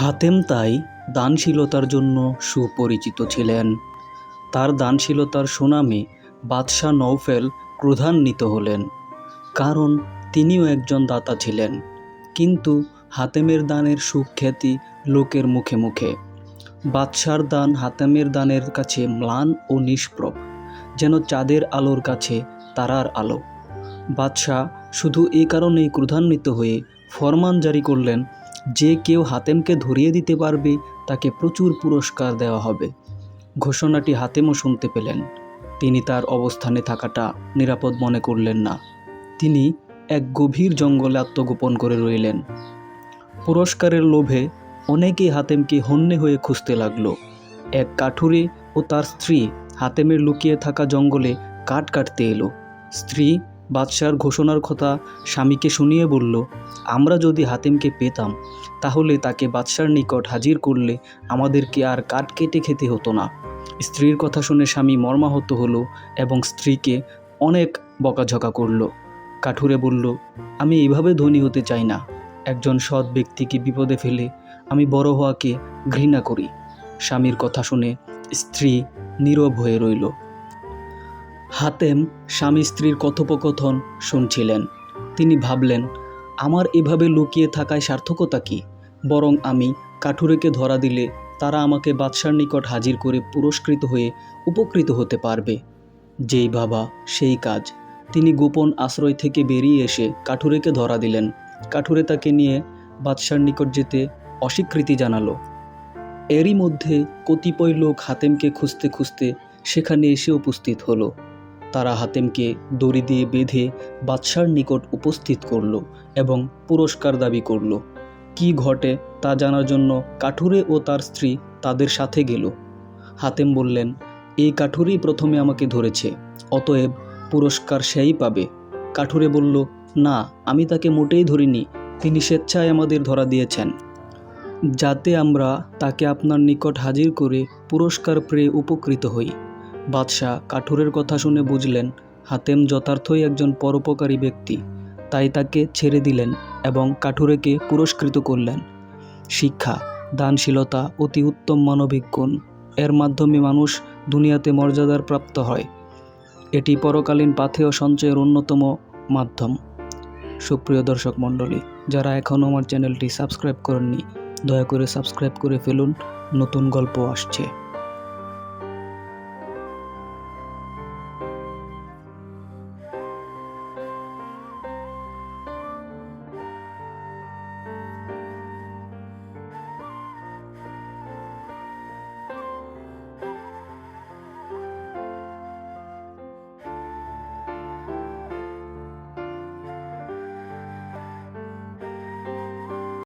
হাতেম তাই দানশীলতার জন্য সুপরিচিত ছিলেন। তার দানশীলতার সুনামে বাদশাহ নৌফেল ক্রোধান্বিত হলেন, কারণ তিনিও একজন দাতা ছিলেন। কিন্তু হাতেমের দানের সুখ্যাতি লোকের মুখে মুখে। বাদশার দান হাতেমের দানের কাছে ম্লান ও নিষ্প্রভ, যেন চাঁদের আলোর কাছে তারার আলো। বাদশাহ শুধু এই কারণেই ক্রোধান্বিত হয়ে ফরমান জারি করলেন যে কেউ হাতেমকে ধরিয়ে দিতে পারবে, তাকে প্রচুর পুরস্কার দেওয়া হবে। ঘোষণাটি হাতেমও শুনতে পেলেন। তিনি তার অবস্থানে থাকাটা নিরাপদ মনে করলেন না। তিনি এক গভীর জঙ্গলে আত্মগোপন করে রইলেন। পুরস্কারের লোভে অনেকেই হাতেমকে হন্যে হয়ে খুঁজতে লাগল। এক কাঠুরে ও তার স্ত্রী হাতেমের লুকিয়ে থাকা জঙ্গলে কাঠ কাটতে এলো। স্ত্রী বাদশার ঘোষণার কথা স্বামীকে শুনিয়ে বলল, আমরা যদি হাতেমকে পেতাম, তাহলে তাকে বাদশার নিকট হাজির করলে আমাদেরকে আর কাঠ কেটে খেতে হতো না। স্ত্রীর কথা শুনে স্বামী মর্মাহত হলো এবং স্ত্রীকে অনেক বকাঝকা করল। কাঠুরে বলল, আমি এভাবে ধনী হতে চাই না। একজন সৎ ব্যক্তিকে বিপদে ফেলে আমি বড় হওয়াকে ঘৃণা করি। স্বামীর কথা শুনে স্ত্রী নীরব হয়ে রইল। হাতেম স্বামী স্ত্রীর কথোপকথন শুনছিলেন। তিনি ভাবলেন, আমার এভাবে লুকিয়ে থাকায় সার্থকতা কী? বরং আমি কাঠুরেকে ধরা দিলে তারা আমাকে বাদশার নিকট হাজির করে পুরস্কৃত হয়ে উপকৃত হতে পারবে। যেই বাবা সেই কাজ। তিনি গোপন আশ্রয় থেকে বেরিয়ে এসে কাঠুরেকে ধরা দিলেন। কাঠুরে তাকে নিয়ে বাদশার নিকট যেতে অস্বীকৃতি জানালো। এরই মধ্যে কতিপয় লোক হাতেমকে খুঁজতে খুঁজতে সেখানে এসে উপস্থিত হলো। তারা হাতেমকে দড়ি দিয়ে বেঁধে বাদশার নিকট উপস্থিত করল এবং পুরস্কার দাবি করল। কি ঘটে তা জানার জন্য কাঠুরে ও তার স্ত্রী তাদের সাথে গেল। হাতেম বললেন, এই কাঠুরেই প্রথমে আমাকে ধরেছে, অতএব পুরস্কার সেই পাবে। কাঠুরে বলল, না, আমি তাকে মোটেই ধরিনি, তিনি স্বেচ্ছায় আমাদের ধরা দিয়েছেন। যাতে আমরা তাকে আপনার নিকট হাজির করে পুরস্কার পেয়ে উপকৃত হই। বাদশাহ কাঠুরের কথা শুনে বুঝলেন, হাতেম যথার্থই একজন পরোপকারী ব্যক্তি। তাই তাকে ছেড়ে দিলেন এবং কাঠুরেকে পুরস্কৃত করলেন। শিক্ষা, দানশীলতা অতি উত্তম মানবিক গুণ। এর মাধ্যমে মানুষ দুনিয়াতে মর্যাদার প্রাপ্ত হয়। এটি পরকালীন পাথেয় সঞ্চয়ের অন্যতম মাধ্যম। সুপ্রিয় দর্শক মণ্ডলী, যারা এখনও আমার চ্যানেলটি সাবস্ক্রাইব করেননি, দয়া করে সাবস্ক্রাইব করে ফেলুন। নতুন গল্প আসছে।